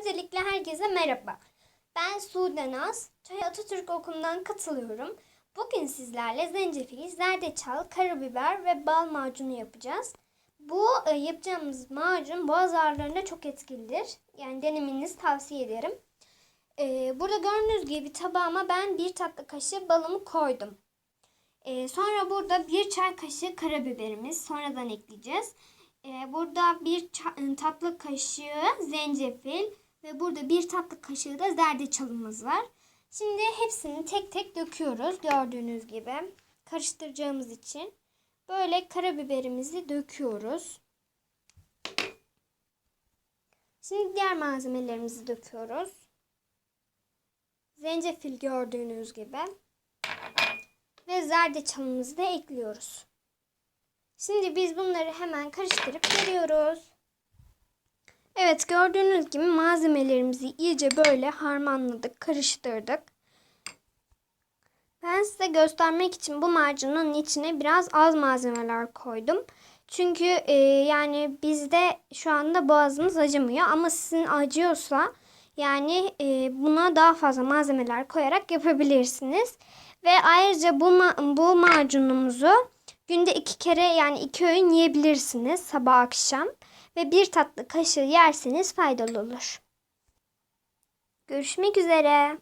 Öncelikle herkese merhaba. Ben Sude Naz. Çay Atatürk Okulu'ndan katılıyorum. Bugün sizlerle zencefil, zerdeçal, karabiber ve bal macunu yapacağız. Bu e, yapacağımız macun boğaz ağrılarında çok etkilidir. Yani denemenizi tavsiye ederim. E, burada gördüğünüz gibi tabağıma ben bir tatlı kaşığı balımı koydum. E, sonra burada bir çay kaşığı karabiberimiz sonradan ekleyeceğiz. Ee, burada bir ça- tatlı kaşığı zencefil ve burada bir tatlı kaşığı da zerdeçalımız var. Şimdi hepsini tek tek döküyoruz gördüğünüz gibi. Karıştıracağımız için. Böyle karabiberimizi döküyoruz. Şimdi diğer malzemelerimizi döküyoruz. Zencefil gördüğünüz gibi. Ve zerdeçalımızı da ekliyoruz. Şimdi biz bunları hemen karıştırıp veriyoruz. Evet gördüğünüz gibi malzemelerimizi iyice böyle harmanladık, karıştırdık. Ben size göstermek için bu macunun içine biraz az malzemeler koydum. Çünkü e, yani bizde şu anda boğazınız acımıyor ama sizin acıyorsa yani e, buna daha fazla malzemeler koyarak yapabilirsiniz. Ve ayrıca bu, ma- bu macunumuzu Günde iki kere yani iki öğün yiyebilirsiniz sabah akşam ve bir tatlı kaşığı yerseniz faydalı olur. Görüşmek üzere.